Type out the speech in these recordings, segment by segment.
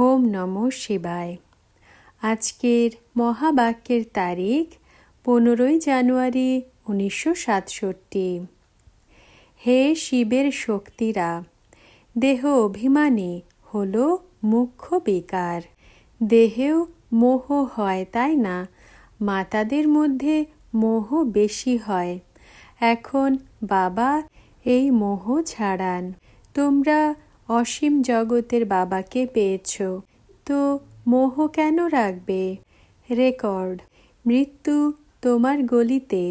ওম নম শিবায়। আজকের মহাবাক্যের তারিখ পনেরোই জানুয়ারি উনিশশো সাতষট্টি। হে শিবের শক্তিরা, দেহ অভিমানী হল মুখ্য বিকার। দেহেও মোহ হয় তাই না? মাতাদের মধ্যে মোহ বেশি হয়। এখন বাবা এই মোহ ছাড়ান। তোমরা অসীম জগতের বাবাকে পেয়েছ। তো মোহ কেন রাখবে? রেকর্ড, মৃত্যু তোমার গলিতে,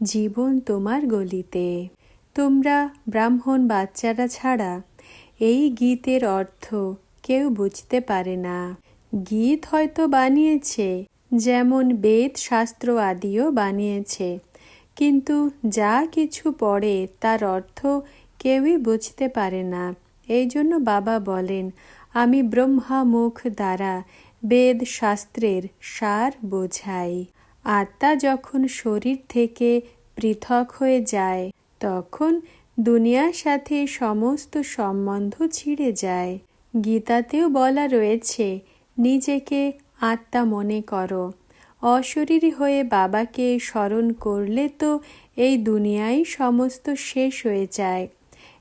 জীবন তোমার গলিতে। তোমরা ব্রাহ্মণ বাচ্চারা ছাড়া এই গীতের অর্থ কেউ বুঝতে পারে না। গীত হয়তো বানিয়েছে, যেমন বেদ শাস্ত্র আদিও বানিয়েছে, কিন্তু যা কিছু পড়ে তার অর্থ কেউই বুঝতে পারে না। এই জন্য বাবা বলেন, আমি ব্রহ্মা মুখ দ্বারা বেদ শাস্ত্রের সার বোঝাই। আত্মা যখন শরীর থেকে পৃথক হয়ে যায়, তখন দুনিয়ার সাথে সমস্ত সম্বন্ধ ছিঁড়ে যায়। গীতাতেও বলা রয়েছে, নিজেকে আত্মা মনে করো। অশরীরী হয়ে বাবাকে স্মরণ করলে তো এই দুনিয়াই সমস্ত শেষ হয়ে যায়।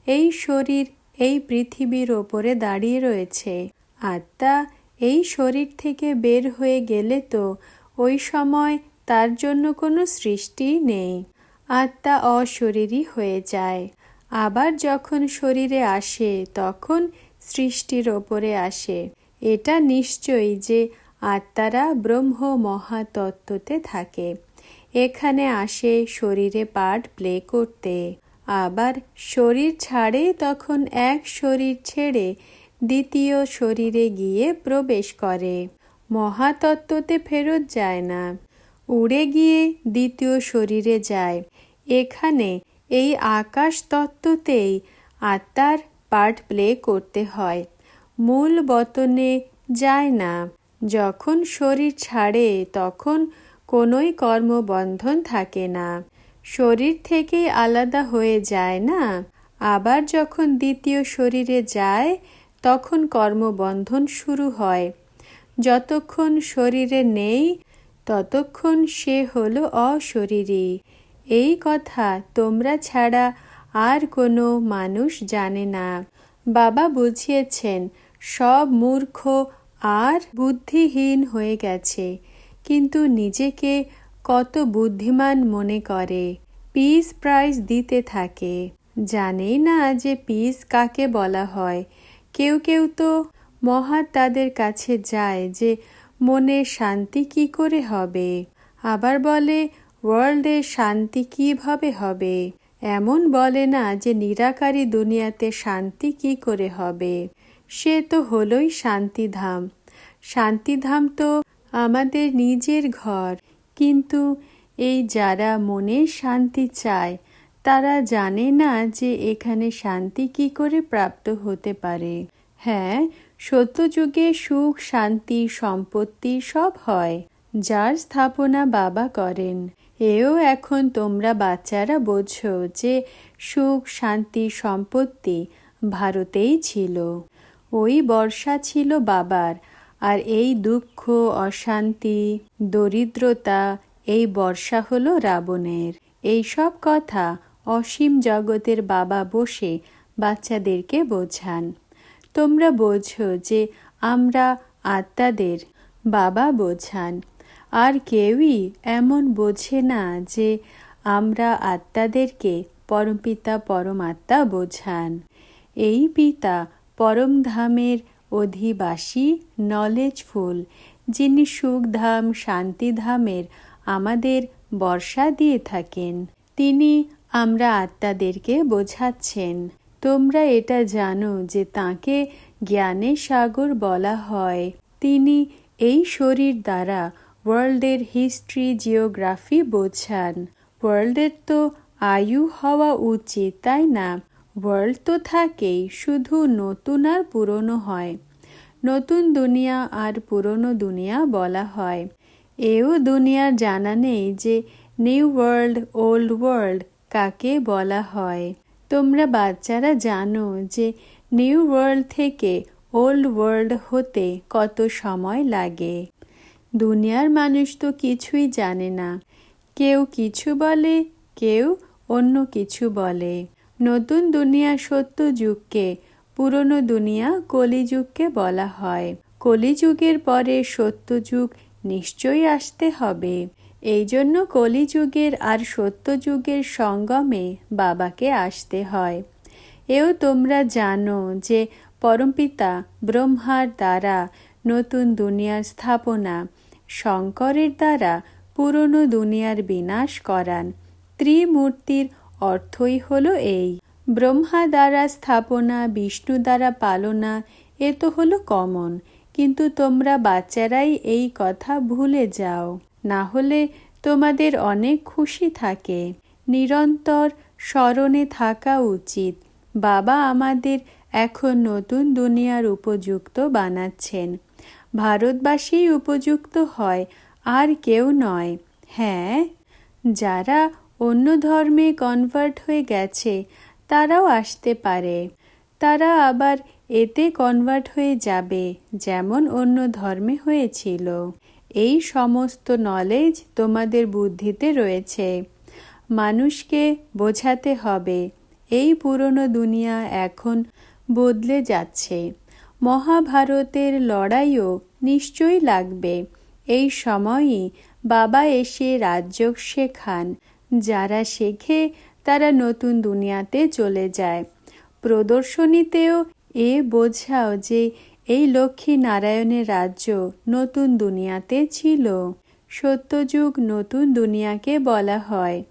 এই শরীর এই পৃথিবীর ওপরে দাঁড়িয়ে রয়েছে। আত্মা এই শরীর থেকে বের হয়ে গেলে তো ওই সময় তার জন্য কোনো সৃষ্টি নেই। আত্মা অশরীরই হয়ে যায়। আবার যখন শরীরে আসে, তখন সৃষ্টির ওপরে আসে। এটা নিশ্চয়ই যে আত্মারা ব্রহ্ম মহাতত্ত্বতে থাকে। এখানে আসে শরীরে পার্ট প্লে করতে। আবার শরীর ছাড়ে তখন এক শরীর ছেড়ে দ্বিতীয় শরীরে গিয়ে প্রবেশ করে। মহাতত্ত্বতে ফেরত যায় না। উড়ে গিয়ে দ্বিতীয় শরীরে যায়। এখানে এই আকাশ তত্ত্বতেই আত্মার পার্ট প্লে করতে হয়। মূল বতনে যায় না। যখন শরীর ছাড়ে তখন কোনোই কর্মবন্ধন থাকে না। শরীর থেকেই আলাদা হয়ে যায় না। আবার যখন দ্বিতীয় শরীরে যায়, তখন কর্মবন্ধন শুরু হয়। যতক্ষণ শরীরে নেই, ততক্ষণ সে হলো অশরীরী। এই কথা তোমরা ছাড়া আর কোনো মানুষ জানে না। বাবা বুঝিয়েছেন, সব মূর্খ আর বুদ্ধিহীন হয়ে গেছে। কিন্তু নিজেকে কত বুদ্ধিমান মনে করে। পিস প্রাইজ দিতে থাকে। জানেই না যে পিস কাকে বলা হয়। কেউ কেউ তো মহা তাদের কাছে যায় যে মনে শান্তি কি করে হবে। আবার বলে, ওয়ার্ল্ডে শান্তি কীভাবে হবে? এমন বলে না যে নিরাকারী দুনিয়াতে শান্তি কি করে হবে। সে তো হলোই শান্তিধাম। শান্তিধাম তো আমাদের নিজের ঘর। কিন্তু এই যারা মনে শান্তি চায়, তারা জানে না যে এখানে শান্তি কি করে প্রাপ্ত হতে পারে। হ্যাঁ সত্যযুগে সুখ, শান্তি, সম্পত্তি সব হয়, যার স্থাপনা বাবা করেন। এও এখন তোমরা বাচ্চারা বোঝো যে সুখ, শান্তি, সম্পত্তি ভারতেই ছিল। ওই বর্ষা ছিল বাবার আর এই দুঃখ, অশান্তি, দরিদ্রতা, এই বর্ষা হলো রাবণের। এই সব কথা অসীম জগতের বাবা বসে বাচ্চাদেরকে বোঝান। তোমরা বোঝো যে আমরা আত্মাদের বাবা বোঝান। আর কেউই এমন বোঝে না যে আমরা আত্মাদেরকে পরমপিতা, পরমাত্মা বোঝান। এই পিতা পরমধামের অধিবাসী নলেজফুল যিনি সুখধাম, শান্তিধামের আমাদের বর্ষা দিয়ে থাকেন। তিনি আমরা আত্মাদেরকে বোঝাচ্ছেন। তোমরা এটা জানো যে তাকে জ্ঞানের সাগর বলা হয়। তিনি এই শরীর দ্বারা ওয়ার্ল্ডের হিস্ট্রি, জিওগ্রাফি বোঝান। ওয়ার্ল্ডের তো আয়ু হওয়া উচিত, তাই না? ওয়ার্ল্ড তো থাকেই, শুধু নতুন আর পুরনো হয়। নতুন দুনিয়া আর পুরনো দুনিয়া বলা হয়। এও দুনিয়ার জানা নেই যে নিউ ওয়ার্ল্ড ওল্ড ওয়ার্ল্ড কাকে বলা হয়। তোমরা বাচ্চারা জানো যে নিউ ওয়ার্ল্ড থেকে ওল্ড ওয়ার্ল্ড হতে কত সময় লাগে। দুনিয়ার মানুষ তো কিছুই জানে না। কেউ কিছু বলে, কেউ অন্য কিছু বলে। নতুন দুনিয়া সত্য যুগকে, পুরনো দুনিয়া কলিযুগকে বলা হয়। কলিযুগের পরে সত্যযুগ নিশ্চয়ই আসতে হবে। এই জন্য কলিযুগের আর সত্যযুগের সঙ্গমে বাবাকে আসতে হয়। এও তোমরা জানো যে পরমপিতা ব্রহ্মার দ্বারা নতুন দুনিয়ার স্থাপনা, শঙ্করের দ্বারা পুরনো দুনিয়ার বিনাশ করান। ত্রিমূর্তির অর্থই হলো এই। ব্রহ্মা দ্বারা স্থাপনা, বিষ্ণু দ্বারা পালনা, এ তো হলো কমন। কিন্তু তোমরা বাচ্চারাই এই কথা ভুলে যাও। না হলে তোমাদের অনেক খুশি থাকে। নিরন্তর স্মরণে থাকা উচিত। বাবা আমাদের এখন নতুন দুনিয়ার উপযুক্ত বানাচ্ছেন। ভারতবাসী উপযুক্ত হয়, আর কেউ নয়। হ্যাঁ যারা অন্য ধর্মে কনভার্ট হয়ে গেছে, তারাও আসতে পারে। তারা আবার এতে কনভার্ট হয়ে যাবে, যেমন অন্য ধর্মে হয়েছিল। এই সমস্ত নলেজ তোমাদের বুদ্ধিতে রয়েছে। মানুষকে বোঝাতে হবে, এই পুরনো দুনিয়া এখন বদলে যাচ্ছে। মহাভারতের লড়াইও নিশ্চয়ই লাগবে। এই সময়ই বাবা এসে রাজ্য শেখান যারা শেখে, তারা নতুন দুনিয়াতে চলে যায়। প্রদর্শনীতেও এ বোঝাও যে এই লক্ষ্মী নারায়ণের রাজ্য নতুন দুনিয়াতে ছিল। সত্যযুগ নতুন দুনিয়াকে বলা হয়।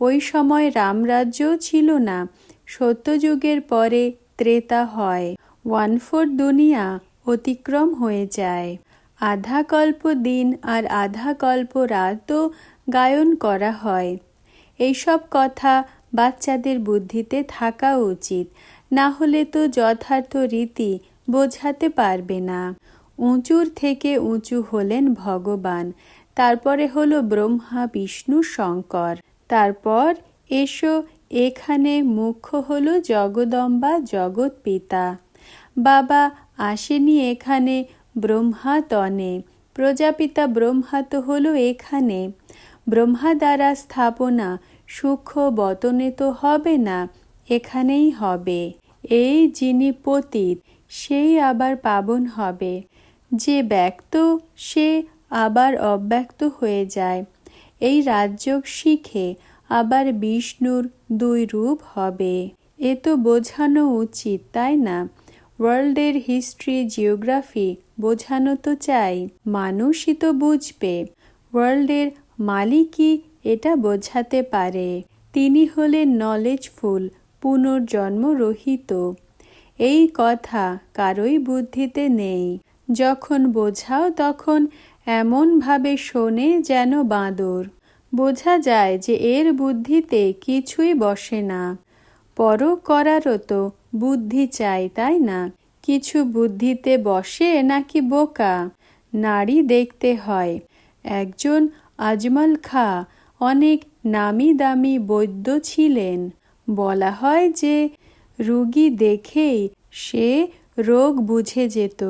ওই সময় রামরাজ্যও ছিল না। সত্যযুগের পরে ত্রেতা হয়। ওয়ান ফোর দুনিয়া অতিক্রম হয়ে যায়। আধা কল্প দিন আর আধা কল্প রাতও গায়ন করা হয়। এইসব কথা বাচ্চাদের বুদ্ধিতে থাকা উচিত। না হলে তো যথার্থ রীতি বোঝাতে পারবে না। উঁচুর থেকে উঁচু হলেন ভগবান। তারপরে হলো ব্রহ্মা, বিষ্ণু, শঙ্কর। তারপর এসো, এখানে মুখ্য হলো জগদম্বা জগৎ পিতা বাবা আসেনি এখানে, ব্রহ্মা তনে। প্রজাপিতা ব্রহ্মা তো হলো এখানে। ব্রহ্মা দ্বারা স্থাপনা সূক্ষ্ম বতনে তো হবে না, এখানেই হবে। এই যিনি পতীত, সেই আবার পাবন হবে। যে ব্যক্ত, সে আবার অব্যক্ত হয়ে যায়। এই রাজযোগ শিখে আবার বিষ্ণুর দুই রূপ হবে। এ তো বোঝানো উচিত, তাই না? ওয়ার্ল্ডের হিস্ট্রি, জিওগ্রাফি বোঝানো তো চাই। মানুষই তো বুঝবে। ওয়ার্ল্ডের মালিকই এটা বোঝাতে পারে। তিনি হলেন নলেজফুল পুনর্জন্ম রহিত। এই কথা কারোই বুদ্ধিতে নেই। যখন বোঝাও তখন এমনভাবে শোনে যেন বাঁদর। বোঝা যায় যে এর বুদ্ধিতে কিছুই বসে না। পর করারও তো বুদ্ধি চাই, তাই না? কিছু বুদ্ধিতে বসে নাকি বোকা? নারী দেখতে হয়। একজন আজমল খা অনেক নামি দামি বৈদ্য ছিলেন। বলা হয় যে রুগী দেখেই সে রোগ বুঝে যেত।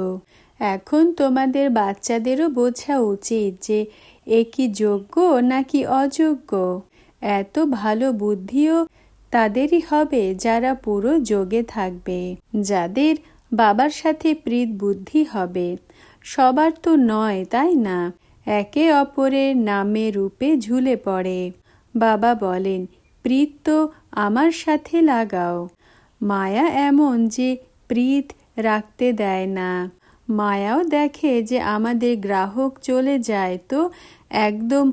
এখন তোমাদের বাচ্চাদেরও বোঝা উচিত যে এ কি যোগ্য নাকি অযোগ্য। এত ভালো বুদ্ধিও তাদেরই হবে যারা পুরো যোগে থাকবে, যাদের বাবার সাথে প্রীত বুদ্ধি হবে। সবার তো নয়, তাই না? একে অপরের নামে রূপে ঝুলে পড়ে। বাবা বলেন, প্রীত তো আমার সাথে লাগাও। মায়া এমন যে প্রীত রাখতে দেয় না। মায়াও দেখে যে আমাদের গ্রাহক চলে যায় তো একদম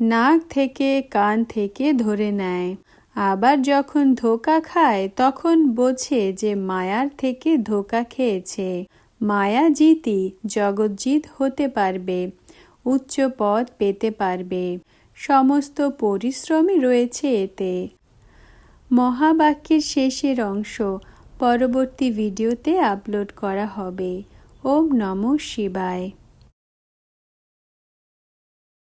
নাক থেকে কান থেকে ধরে নেয়। আবার যখন ধোকা খায়, তখন বোঝে যে মায়ার থেকে ধোকা খেয়েছে। মায়া জিতি জগৎজিৎ হতে পারবে। উচ্চ পদ পেতে পারবে। সমস্ত পরিশ্রমই রয়েছে এতে। মহাবাক্যের শেষের অংশ পরবর্তী ভিডিওতে আপলোড করা হবে। ওম নম শিবায়।